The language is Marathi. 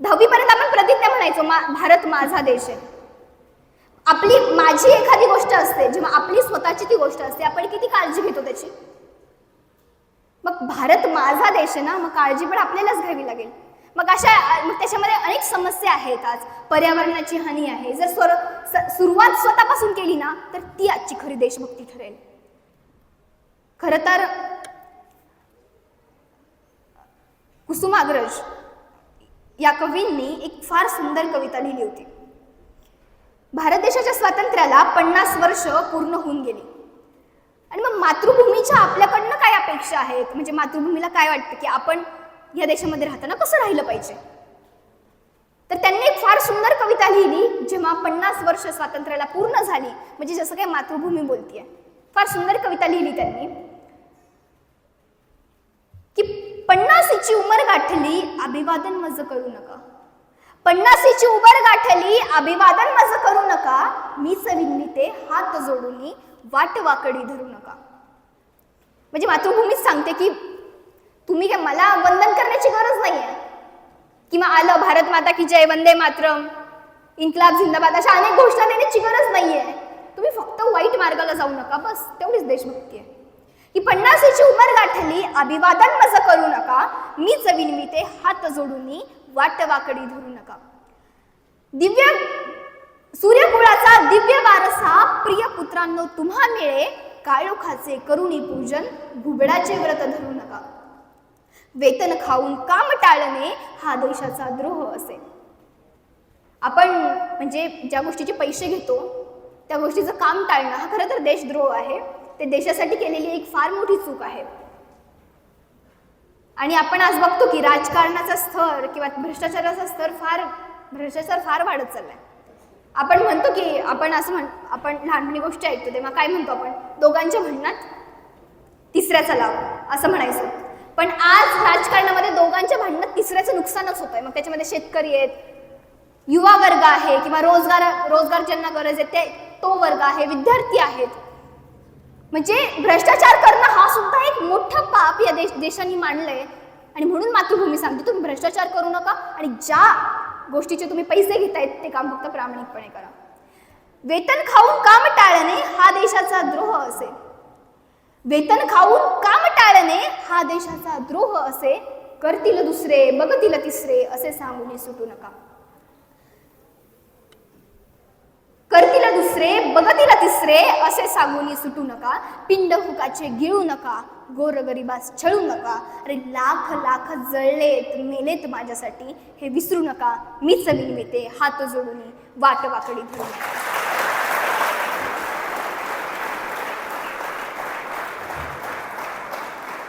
दहावीपर्यंत आपण प्रतिज्ञा म्हणायचो मा भारत माझा देश आहे. आपली माझी एखादी गोष्ट असते जेव्हा आपली स्वतःची ती गोष्ट असते आपण किती काळजी घेतो त्याची? मग भारत माझा देश आहे ना मग काळजी पण आपल्यालाच घ्यावी लागेल. मग अशा मग त्याच्यामध्ये अनेक समस्या आहेत आज. पर्यावरणाची हानी आहे. जर स्वर सुरुवात स्वतःपासून केली ना तर ती आजची खरी देशभक्ती ठरेल. खरं तर कुसुमाग्रज या कवींनी एक फार सुंदर कविता लिहिली होती. भारत देशाच्या स्वातंत्र्याला पन्नास वर्ष पूर्ण होऊन गेली. आणि मग मातृभूमीच्या आपल्याकडनं काय अपेक्षा आहेत? म्हणजे मातृभूमीला काय वाटतं की आपण या देशामध्ये राहताना कसं राहिलं पाहिजे? तर त्यांनी एक फार सुंदर कविता लिहिली जेव्हा पन्नास वर्ष स्वातंत्र्याला पूर्ण झाली. म्हणजे जसं काही मातृभूमी बोलतीये. फार सुंदर कविता लिहिली त्यांनी की पन्नासीची उमर गाठली अभिवादन मज करू नका. पन्नासीची उमर गाठली अभिवादन मज करू नका. मीच विनविते हात जोडून वाट वाकडी धरू नका. म्हणजे मातृभूमीच सांगते की तुम्ही काय मला वंदन करण्याची गरज नाही आहे किंवा आलं भारत माता की जय वंदे मातरम इन्कलाब झिंदाबाद अशा अनेक घोषणा देण्याची गरज नाहीये. तुम्ही फक्त वाईट मार्गाला जाऊ नका बस तेवढीच देशभक्ती आहे. की पन्नासीची उमर गाठली अभिवादन मज करू नका मी विनविते हात जोडून वाटवाकडी धरू नका. दिव्य सूर्यकुळाचा दिव्य वारसा प्रिय पुत्रांनो तुम्हा मिळे काळोखाचे करुणी पूजन घुबडाचे व्रत धरू नका. वेतन खाऊन काम टाळणे हा देशाचा द्रोह असे. आपण म्हणजे ज्या गोष्टीचे पैसे घेतो त्या गोष्टीचं काम टाळणं हा खरं तर देशद्रोह आहे. ते देशासाठी केलेली एक फार मोठी चूक आहे. आणि आपण आज बघतो की राजकारणाचा स्तर किंवा भ्रष्टाचाराचा स्तर फार भ्रष्टाचार फार वाढत चाललाय. आपण म्हणतो की आपण असं म्हण आपण लहानपणी गोष्टी ऐकतो तेव्हा काय म्हणतो आपण? दोघांच्या म्हणण्यात तिसऱ्याचा लाभ असं म्हणायचं. पण आज राजकारणामध्ये दोघांच्या भांडणात तिसऱ्याचं नुकसानच होत आहे मग त्याच्यामध्ये शेतकरी आहेत युवा वर्ग आहे किंवा रोजगार रोजगार ज्यांना गरज आहे ते तो वर्ग आहे विद्यार्थी आहेत. म्हणजे भ्रष्टाचार करणं हा सुद्धा एक मोठं पाप या देश देशाने मांडलंय. आणि म्हणून मातृभूमी सांगते तुम्ही भ्रष्टाचार करू नका आणि ज्या गोष्टीचे तुम्ही पैसे घेतायत ते काम फक्त प्रामाणिकपणे करा. वेतन खाऊन काम टाळणे हा देशाचा द्रोह असे. वेतन खाऊन काम टाळणे हा देशाचा द्रोह असे. करतील दुसरे बघतील तिसरे असे सांगून सुटू नका करतील दुसरे बघतील तिसरे असे सांगून सुटू नका. पिंड हुकाचे गिळू नका. गोरगरिबास छळू नका. अरे लाख लाख जळलेत मेलेत माझ्यासाठी. हे विसरू नका. मीच विनविते हात जोडून वाट वाकडी धरू नका